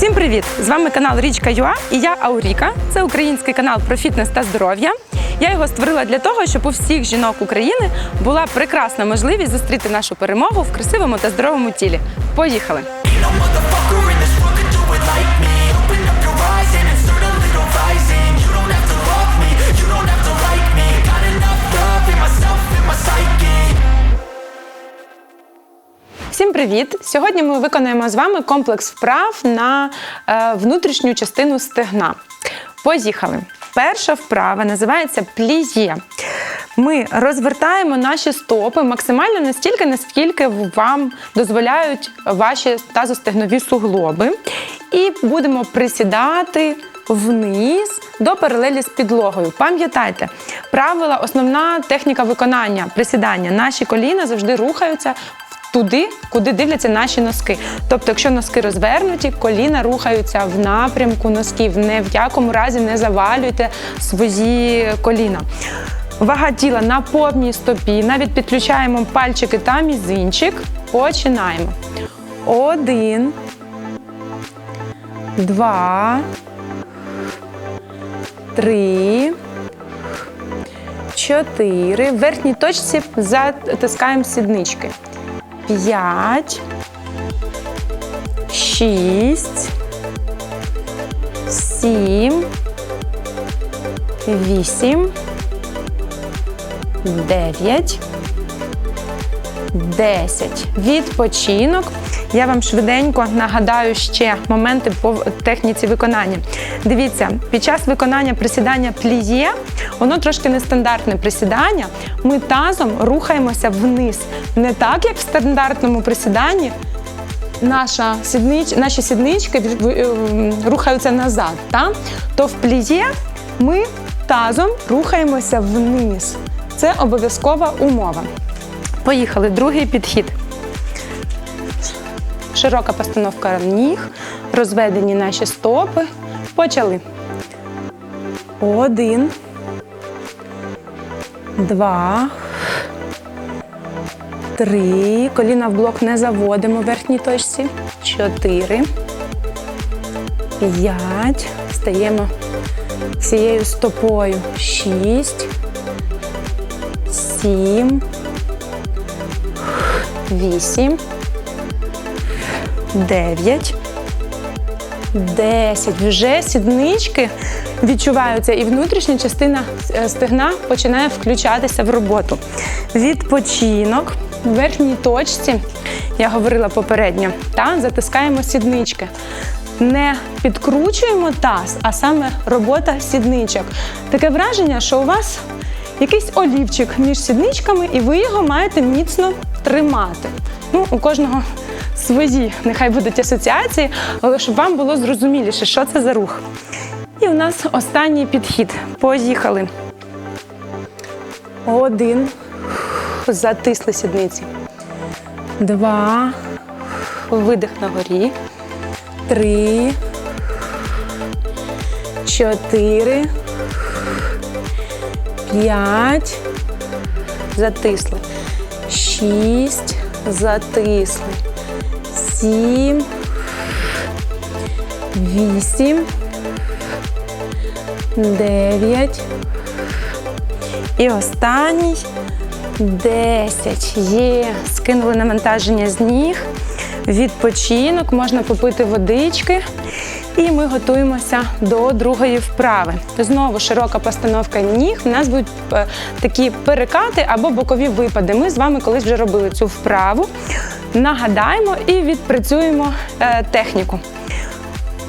Всім привіт! З вами канал Річка Юа і я Ауріка. Це український канал про фітнес та здоров'я. Я його створила для того, щоб у всіх жінок України була прекрасна можливість зустріти нашу перемогу в красивому та здоровому тілі. Поїхали! Всім привіт! Сьогодні ми виконаємо з вами комплекс вправ на е, внутрішню частину стегна. Поїхали! Перша вправа називається пліє. Ми розвертаємо наші стопи максимально настільки, наскільки вам дозволяють ваші тазостегнові суглоби. І будемо присідати вниз до паралелі з підлогою. Пам'ятайте, правила, основна техніка виконання присідання. Наші коліна завжди рухаються туди, куди дивляться наші носки. Тобто, якщо носки розвернуті, коліна рухаються в напрямку носків. Не в якому разі не завалюйте свої коліна. Вага тіла на повній стопі. Навіть підключаємо пальчики та мізинчик. Починаємо. Один. Два. Три. Чотири. В верхній точці затискаємо сіднички. П'ять. Шість. Сім. Вісім. Дев'ять. Десять. Відпочинок. Я вам швиденько нагадаю ще моменти по техніці виконання. Дивіться, під час виконання присідання пліє, воно трошки нестандартне присідання. Ми тазом рухаємося вниз. Не так, як в стандартному присіданні. Наша сіднич, наші сіднички ем, рухаються назад, та? то в пліє ми тазом рухаємося вниз. Це обов'язкова умова. Поїхали. Другий підхід. Широка постановка ніг, розведені наші стопи. Почали. Один. Два. Три. Коліна в блок не заводимо в верхній точці. Чотири. П'ять. Стаємо цією стопою. Шість. Сім. Вісім. Дев'ять. Десять. Вже сіднички відчуваються, і внутрішня частина е, стегна починає включатися в роботу. Відпочинок в верхній точці, я говорила попередньо, та затискаємо сіднички. Не підкручуємо таз, а саме робота сідничок. Таке враження, що у вас якийсь олівчик між сідничками, і ви його маєте міцно тримати. Ну, у кожного свої, нехай будуть асоціації, але щоб вам було зрозуміліше, що це за рух. І у нас останній підхід. Поїхали. Один. Затисли сідниці. Два. Видих на горі. Три. Чотири. П'ять. Затисли. Шість. Затисли. Сім. Вісім. Дев'ять. І останній. Десять. Є. Скинули навантаження з ніг. Відпочинок, можна попити водички. І ми готуємося до другої вправи. Знову широка постановка ніг. У нас будуть е, такі перекати або бокові випади. Ми з вами колись вже робили цю вправу. Нагадаємо і відпрацюємо е, техніку.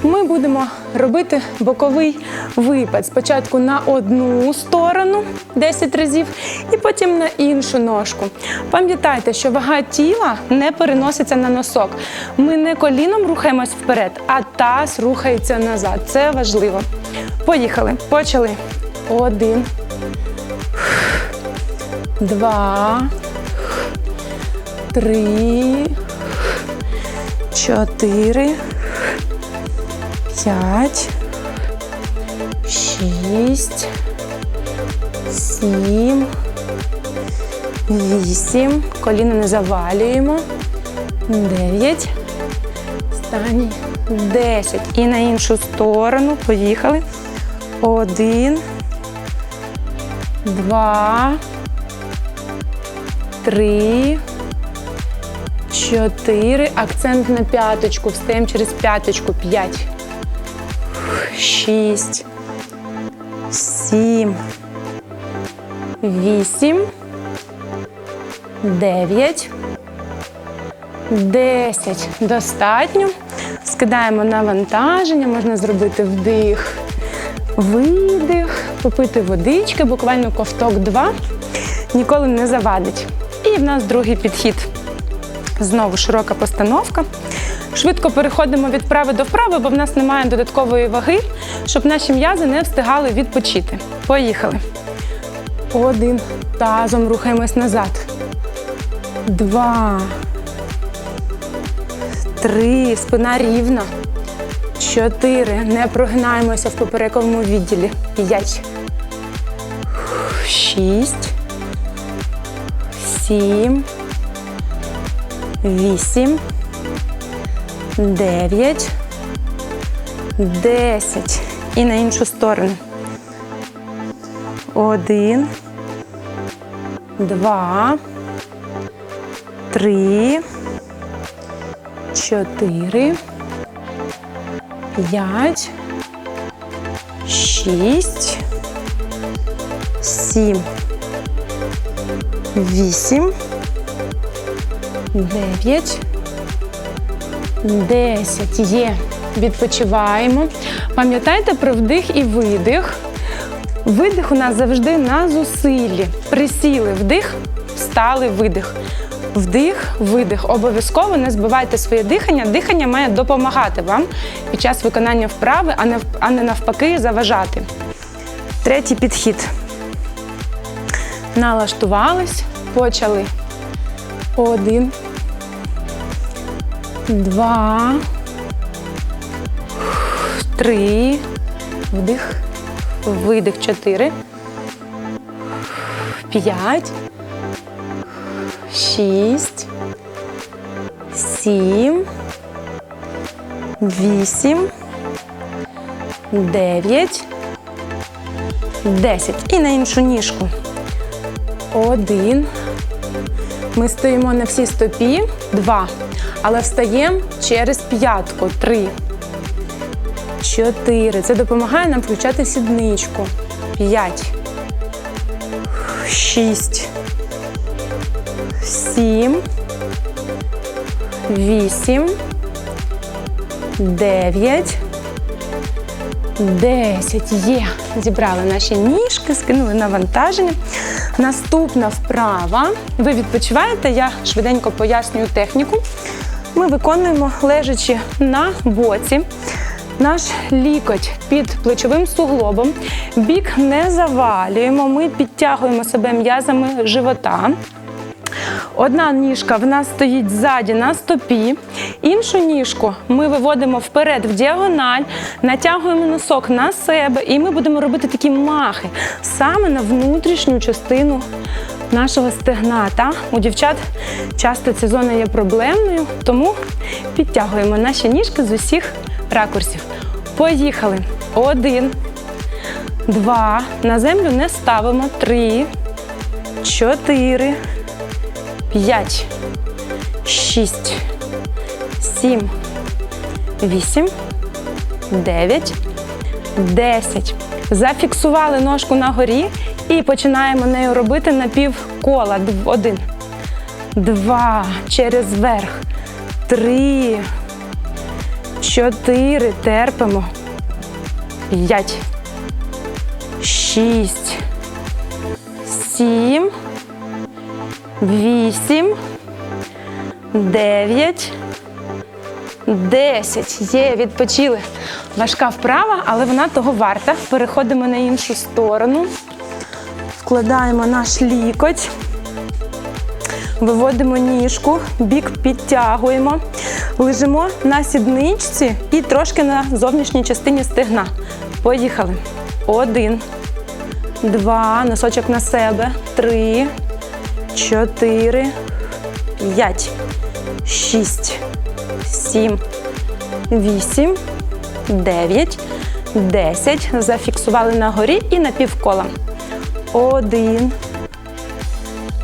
Ми будемо робити боковий випад. Спочатку на одну сторону 10 разів, і потім на іншу ножку. Пам'ятайте, що вага тіла не переноситься на носок. Ми не коліном рухаємось вперед, а таз рухається назад. Це важливо. Поїхали. Почали. Один. Два. Три. Чотири п'ять, шість, сім, вісім. Коліна не завалюємо. Дев'ять. Останній. 10. І на іншу сторону. Поїхали. Один. Два. Три. Чотири. Акцент на п'яточку. Встаємо через п'яточку. П'ять. Шість. Сім. Вісім. Дев'ять. Десять. Достатньо. Скидаємо навантаження, можна зробити вдих, видих, попити водички, буквально ковток два. Ніколи не завадить. І в нас другий підхід. Знову широка постановка. Швидко переходимо від вправи до вправи, бо в нас немає додаткової ваги, щоб наші м'язи не встигали відпочити. Поїхали. Один. Тазом рухаємось назад. Два. Три. Спина рівна. Чотири. Не прогинаємося в поперековому відділі. П'ять. Шість. Сім. Вісім. Дев'ять. Десять. І на іншу сторону. Один. Два. Три. Чотири. П'ять. Шість. Сім. Вісім. Дев'ять. Десять. Є. Відпочиваємо. Пам'ятайте про вдих і видих. Видих у нас завжди на зусиллі. Присіли вдих, встали видих. Вдих, видих. Обов'язково не збивайте своє дихання. Дихання має допомагати вам під час виконання вправи, а не, навпаки заважати. Третій підхід. Налаштувались, почали. Один. Два. Три. Вдих. Видих. Чотири. П'ять. Шість. Сім. Вісім. Дев'ять. Десять. І на іншу ніжку. Один. Ми стоїмо на всій стопі. Два. Але встаємо через п'ятку. Три. Чотири. Це допомагає нам включати сідничку. П'ять. Шість. Сім. Вісім. Дев'ять. Десять. Є. Зібрали наші ніжки, скинули навантаження. Наступна вправа. Ви відпочиваєте, я швиденько пояснюю техніку. Ми виконуємо лежачи на боці. Наш лікоть під плечовим суглобом. Бік не завалюємо. Ми підтягуємо себе м'язами живота. Одна ніжка в нас стоїть ззаді на стопі, іншу ніжку ми виводимо вперед в діагональ, натягуємо носок на себе, і ми будемо робити такі махи саме на внутрішню частину нашого стегна. Та? У дівчат часто ця зона є проблемною, тому підтягуємо наші ніжки з усіх ракурсів. Поїхали. Один, два. На землю не ставимо. Три, чотири. П'ять, шість, сім, вісім, дев'ять, десять. Зафіксували ножку на горі і починаємо нею робити напівкола. Дв- Один, два, через верх, три, чотири. Терпимо. П'ять, шість, сім. Вісім, дев'ять, десять. Є, відпочили. Важка вправа, але вона того варта. Переходимо на іншу сторону. Вкладаємо наш лікоть. Виводимо ніжку, бік підтягуємо. Лежимо на сідничці і трошки на зовнішній частині стегна. Поїхали. Один, два, носочок на себе, три, чотири, п'ять, шість, сім, вісім, дев'ять, десять. Зафіксували на горі і на півкола. Один,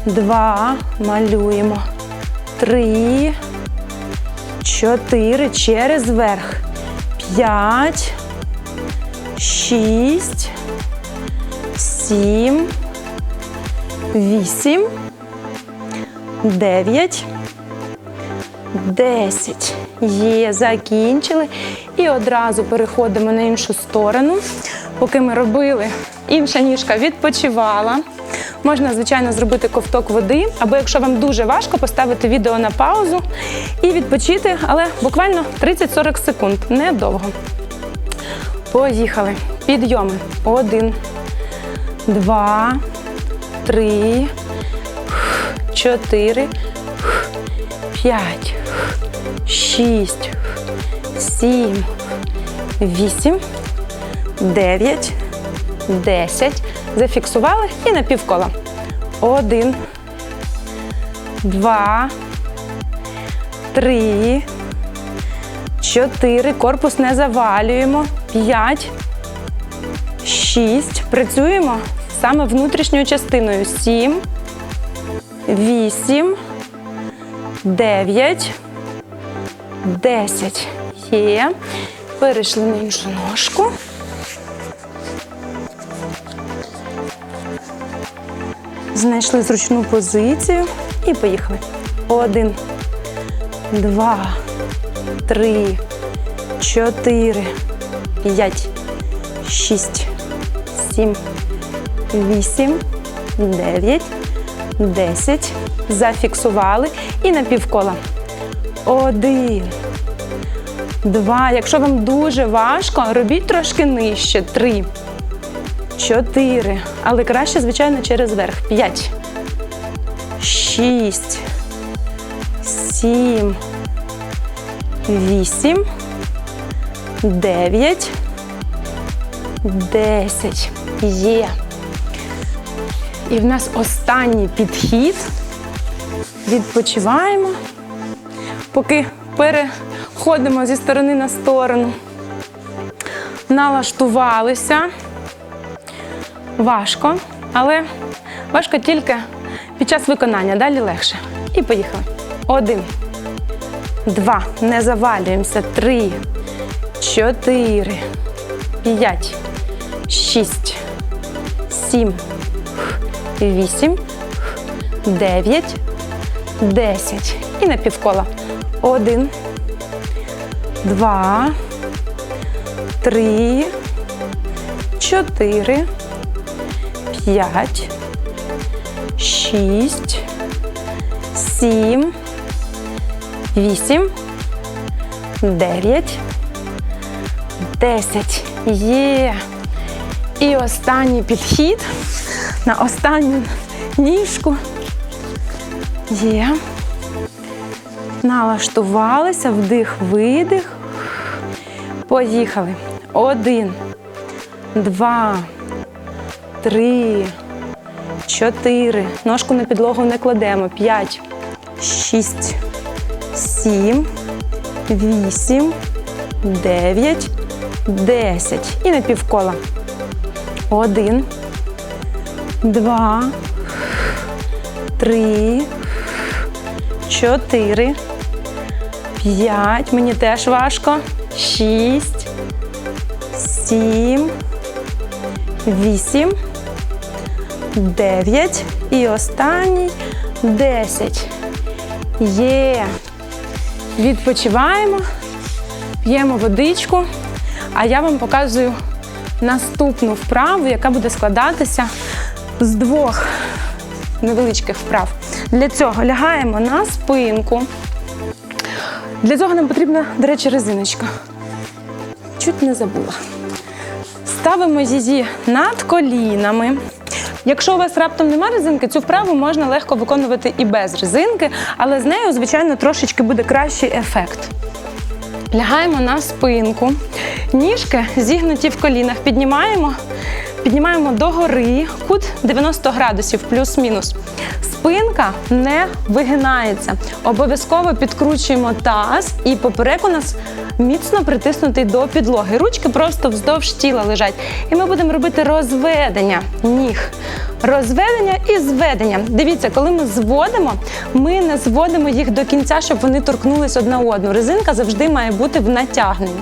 два, малюємо. Три, чотири. Через верх. П'ять, шість, сім, вісім, дев'ять, десять. Є, закінчили. І одразу переходимо на іншу сторону. Поки ми робили, інша ніжка відпочивала. Можна, звичайно, зробити ковток води, або якщо вам дуже важко, поставити відео на паузу і відпочити, але буквально 30-40 секунд, недовго. Поїхали. Підйоми. Один, два, три, чотири, п'ять, шість, сім, вісім, дев'ять, десять. Зафіксували і на півкола. Один, два, три, чотири. Корпус не завалюємо. П'ять, шість. Працюємо саме внутрішньою частиною. Сім, вісім, дев'ять, десять. Є. Перейшли на іншу ножку. Знайшли зручну позицію і поїхали. Один, два, три, чотири, п'ять, шість, сім, вісім, дев'ять, десять. Зафіксували і на півкола. Один. Два. Якщо вам дуже важко, робіть трошки нижче. Три. Чотири. Але краще, звичайно, через верх. П'ять. Шість. Сім. Вісім. Дев'ять. Десять. Є. І в нас останній підхід. Відпочиваємо. Поки переходимо зі сторони на сторону. Налаштувалися. Важко, але важко тільки під час виконання. Далі легше. І поїхали. Один, два. Не завалюємося. Три, чотири, п'ять, шість, сім, вісім, дев'ять, десять. І на півкола. Один, два, три, чотири п'ять, шість, сім, вісім, дев'ять, десять. Є. І останній підхід на останню ніжку. Є. Налаштувалися, вдих, видих. Поїхали. Один, два, три, чотири. Ножку на підлогу не кладемо. П'ять, шість, сім, вісім, дев'ять, десять. І на півкола. Один, два, три, чотири, п'ять. Мені теж важко. Шість, сім, вісім, дев'ять. І останній. Десять. Є. Відпочиваємо, п'ємо водичку, а я вам показую наступну вправу, яка буде складатися з двох невеличких вправ. Для цього лягаємо на спинку. Для цього нам потрібна, до речі, резиночка. Чуть не забула. Ставимо її над колінами. Якщо у вас раптом немає резинки, цю вправу можна легко виконувати і без резинки, але з нею, звичайно, трошечки буде кращий ефект. Лягаємо на спинку, ніжки зігнуті в колінах, піднімаємо, піднімаємо догори, кут 90 градусів, плюс-мінус. Спинка не вигинається. Обов'язково підкручуємо таз, і поперек у нас міцно притиснутий до підлоги. Ручки просто вздовж тіла лежать. І ми будемо робити розведення ніг. Розведення і зведення. Дивіться, коли ми зводимо, ми не зводимо їх до кінця, щоб вони торкнулись одна одну. Резинка завжди має бути в натягненні.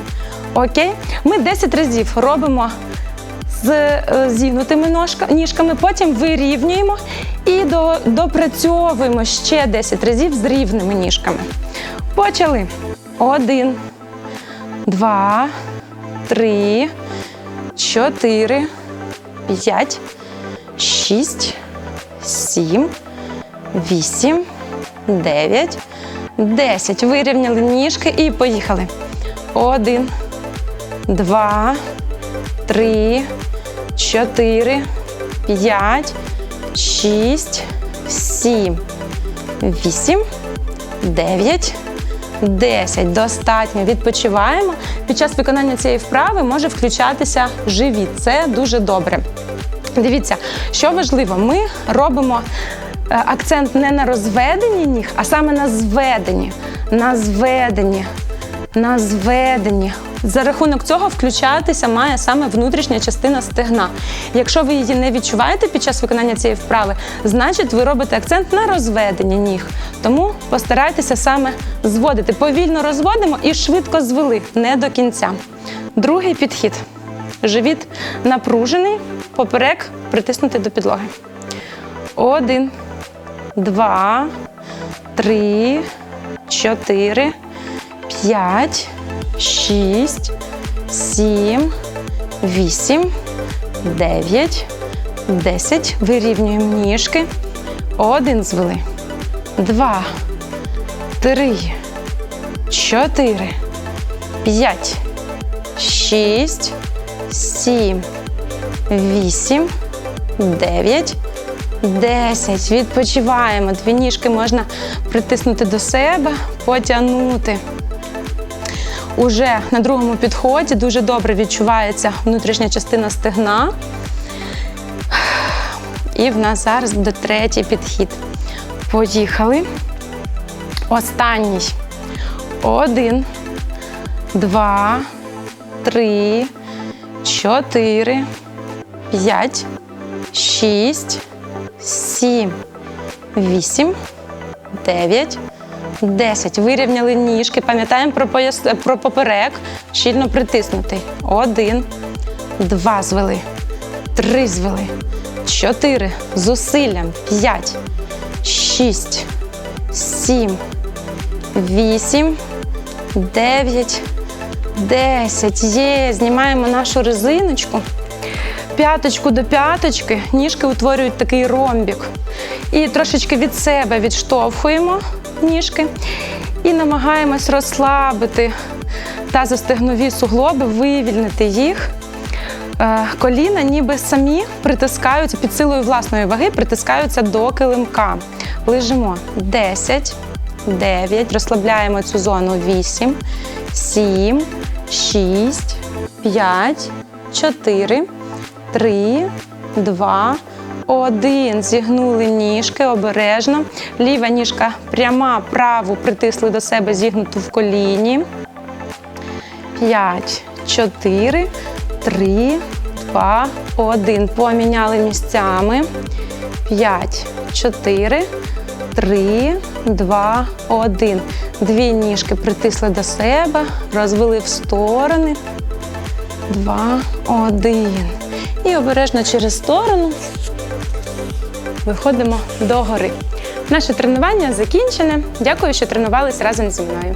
Окей? Ми 10 разів робимо з е, зігнутими ніжками, потім вирівнюємо і допрацьовуємо ще 10 разів з рівними ніжками. Почали. Один, два, три, чотири, п'ять, шість, сім, вісім, дев'ять, десять. Вирівняли ніжки і поїхали. Один, два, три, чотири, п'ять, шість, сім, вісім, дев'ять, десять. Достатньо. Відпочиваємо. Під час виконання цієї вправи може включатися живіт. Це дуже добре. Дивіться, що важливо, ми робимо е, акцент не на розведенні ніг, а саме на зведенні. На зведенні. На зведенні. За рахунок цього включатися має саме внутрішня частина стегна. Якщо ви її не відчуваєте під час виконання цієї вправи, значить ви робите акцент на розведенні ніг. Тому постарайтеся саме зводити. Повільно розводимо і швидко звели, не до кінця. Другий підхід. Живіт напружений, поперек притиснутий до підлоги. Один, два, три, чотири, п'ять, шість, сім, вісім, дев'ять, десять. Вирівнюємо ніжки. Один звели. Два, три, чотири, п'ять, шість, сім, вісім, дев'ять, десять. Відпочиваємо. Дві ніжки можна притиснути до себе, потягнути. Уже на другому підході дуже добре відчувається внутрішня частина стегна. І в нас зараз буде третій підхід. Поїхали. Останній. Один, два, три, чотири, п'ять, шість, сім, вісім, дев'ять, десять. Вирівняли ніжки. Пам'ятаємо про пояс про поперек. Щільно притиснутий. Один, два звели, три звели, чотири. Зусиллям. П'ять, шість, сім, вісім, дев'ять. 10. Є. Знімаємо нашу резиночку. П'яточку до п'яточки. Ніжки утворюють такий ромбік. І трошечки від себе відштовхуємо ніжки і намагаємось розслабити тазостегнові суглоби, вивільнити їх. Е, Коліна ніби самі притискаються під силою власної ваги, притискаються до килимка. Лежимо 10, 9, розслабляємо цю зону 8, 7, 6, 5, 4, 3, 2, 1. Зігнули ніжки обережно. Ліва ніжка пряма, праву притисли до себе, зігнуту в коліні. 5, 4, 3, 2, 1. Поміняли місцями. 5, 4, 3, 2, 1. Дві ніжки притисли до себе, розвели в сторони. 2, 1. І обережно через сторону виходимо до гори. Наше тренування закінчене. Дякую, що тренувались разом зі мною.